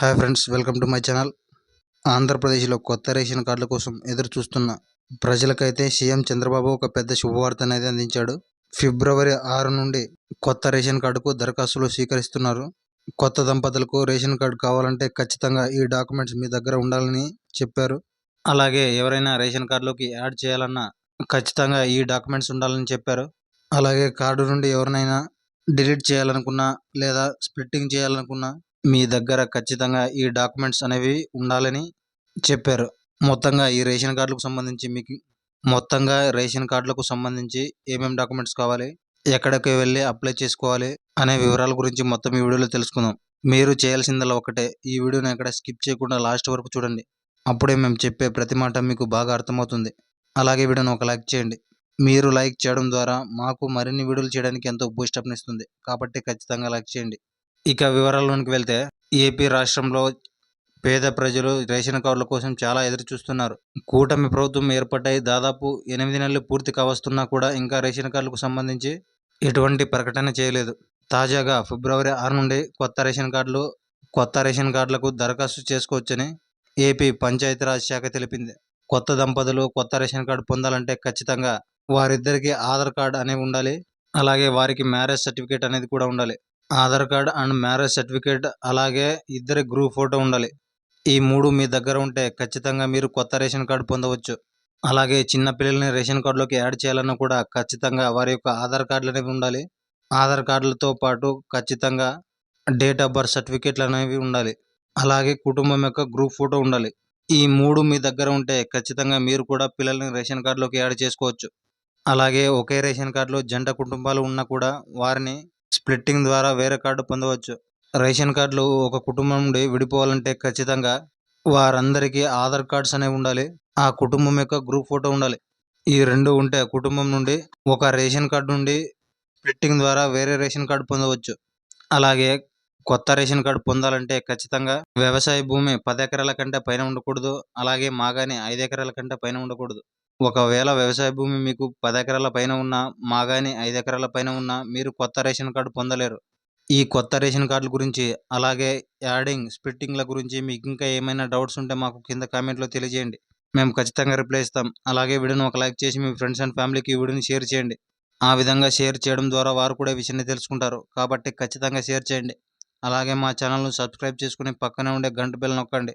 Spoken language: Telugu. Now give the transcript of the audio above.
Hi friends welcome to my channel. ఆంధ్రప్రదేశ్లో కొత్త రేషన్ కార్డుల కోసం ఎదురు చూస్తున్న ప్రజలకైతే సీఎం చంద్రబాబు ఒక పెద్ద శుభవార్త అనేది అందించాడు. ఫిబ్రవరి ఆరు నుండి కొత్త రేషన్ కార్డుకు దరఖాస్తులు స్వీకరిస్తున్నారు. కొత్త దంపతులకు రేషన్ కార్డు కావాలంటే ఖచ్చితంగా ఈ డాక్యుమెంట్స్ మీ దగ్గర ఉండాలని చెప్పారు. అలాగే ఎవరైనా రేషన్ కార్డులోకి యాడ్ చేయాలన్నా ఖచ్చితంగా ఈ డాక్యుమెంట్స్ ఉండాలని చెప్పారు. అలాగే కార్డు నుండి ఎవరినైనా డిలీట్ చేయాలనుకున్నా లేదా స్ప్లిట్టింగ్ చేయాలనుకున్నా మీ దగ్గర ఖచ్చితంగా ఈ డాక్యుమెంట్స్ అనేవి ఉండాలని చెప్పారు. మొత్తంగా ఈ రేషన్ కార్డులకు సంబంధించి మీకు మొత్తంగా రేషన్ కార్డులకు సంబంధించి ఏమేమి డాక్యుమెంట్స్ కావాలి ఎక్కడికి వెళ్ళి అప్లై చేసుకోవాలి అనే వివరాల గురించి మొత్తం ఈ వీడియోలో తెలుసుకుందాం. మీరు చేయాల్సిందల్లా ఒకటే ఈ వీడియోని ఎక్కడ స్కిప్ చేయకుండా లాస్ట్ వరకు చూడండి. అప్పుడే మేము చెప్పే ప్రతి మాట మీకు బాగా అర్థమవుతుంది. అలాగే వీడియోని ఒక లైక్ చేయండి. మీరు లైక్ చేయడం ద్వారా మాకు మరిన్ని వీడియోలు చేయడానికి ఎంతో బూస్టప్ని ఇస్తుంది. కాబట్టి ఖచ్చితంగా లైక్ చేయండి. ఇక వివరాల్లోనికి వెళ్తే ఏపీ రాష్ట్రంలో పేద ప్రజలు రేషన్ కార్డుల కోసం చాలా ఎదురు చూస్తున్నారు. కూటమి ప్రభుత్వం ఏర్పడ్డాయి దాదాపు ఎనిమిది నెలలు పూర్తి కావస్తున్నా కూడా ఇంకా రేషన్ కార్డులకు సంబంధించి ఎటువంటి ప్రకటన చేయలేదు. తాజాగా ఫిబ్రవరి ఆరు నుండి కొత్త రేషన్ కార్డులు కొత్త రేషన్ కార్డులకు దరఖాస్తు చేసుకోవచ్చని ఏపీ పంచాయతీరాజ్ శాఖ తెలిపింది. కొత్త దంపతులు కొత్త రేషన్ కార్డు పొందాలంటే ఖచ్చితంగా వారిద్దరికి ఆధార్ కార్డు అనేవి ఉండాలి. అలాగే వారికి మ్యారేజ్ సర్టిఫికేట్ అనేది కూడా ఉండాలి. Aadhaar card and marriage certificate అలాగే ఇద్దరి గ్రూప్ ఫోటో ఉండాలి. ఈ మూడు మీ దగ్గర ఉంటే ఖచ్చితంగా మీరు కొత్త రేషన్ కార్డు పొందవచ్చు. అలాగే చిన్న పిల్లల్ని రేషన్ కార్డులోకి యాడ్ చేయాలన్నా కూడా ఖచ్చితంగా వారి యొక్క ఆధార్ కార్డులు అనేవి ఉండాలి. ఆధార్ కార్డులతో పాటు ఖచ్చితంగా డేట్ ఆఫ్ బర్త్ సర్టిఫికేట్లు అనేవి ఉండాలి. అలాగే కుటుంబం యొక్క గ్రూప్ ఫోటో ఉండాలి. ఈ మూడు మీ దగ్గర ఉంటే ఖచ్చితంగా మీరు కూడా పిల్లల్ని రేషన్ కార్డులోకి యాడ్ చేసుకోవచ్చు. అలాగే ఒకే రేషన్ కార్డులో జంట కుటుంబాలు ఉన్నా కూడా వారిని స్ప్లిట్టింగ్ ద్వారా వేరే కార్డు పొందవచ్చు. రేషన్ కార్డులు ఒక కుటుంబం నుండి విడిపోవాలంటే ఖచ్చితంగా వారందరికీ ఆధార్ కార్డ్స్ అనేవి ఉండాలి. ఆ కుటుంబం యొక్క గ్రూప్ ఫోటో ఉండాలి. ఈ రెండు ఉంటే కుటుంబం నుండి ఒక రేషన్ కార్డు నుండి స్ప్లిట్టింగ్ ద్వారా వేరే రేషన్ కార్డు పొందవచ్చు. అలాగే కొత్త రేషన్ కార్డు పొందాలంటే ఖచ్చితంగా వ్యవసాయ భూమి పది ఎకరాల కంటే పైన ఉండకూడదు. అలాగే మాగాని ఐదు ఎకరాల కంటే పైన ఉండకూడదు. ఒకవేళ వ్యవసాయ భూమి మీకు పది ఎకరాల పైన ఉన్నా మాగాని ఐదు ఎకరాల పైన ఉన్నా మీరు కొత్త రేషన్ కార్డు పొందలేరు. ఈ కొత్త రేషన్ కార్డుల గురించి అలాగే యాడింగ్ స్ప్లిట్టింగ్ల గురించి మీకు ఇంకా ఏమైనా డౌట్స్ ఉంటే మాకు కింద కామెంట్లో తెలియజేయండి. మేము ఖచ్చితంగా రిప్లై ఇస్తాం. అలాగే వీడియోని ఒక లైక్ చేసి మీ ఫ్రెండ్స్ అండ్ ఫ్యామిలీకి ఈ వీడియోని షేర్ చేయండి. ఆ విధంగా షేర్ చేయడం ద్వారా వారు కూడా ఈ విషయాన్ని తెలుసుకుంటారు. కాబట్టి ఖచ్చితంగా షేర్ చేయండి. అలాగే మా ఛానల్ను సబ్స్క్రైబ్ చేసుకుని పక్కనే ఉండే గంట బెల్ నొక్కండి.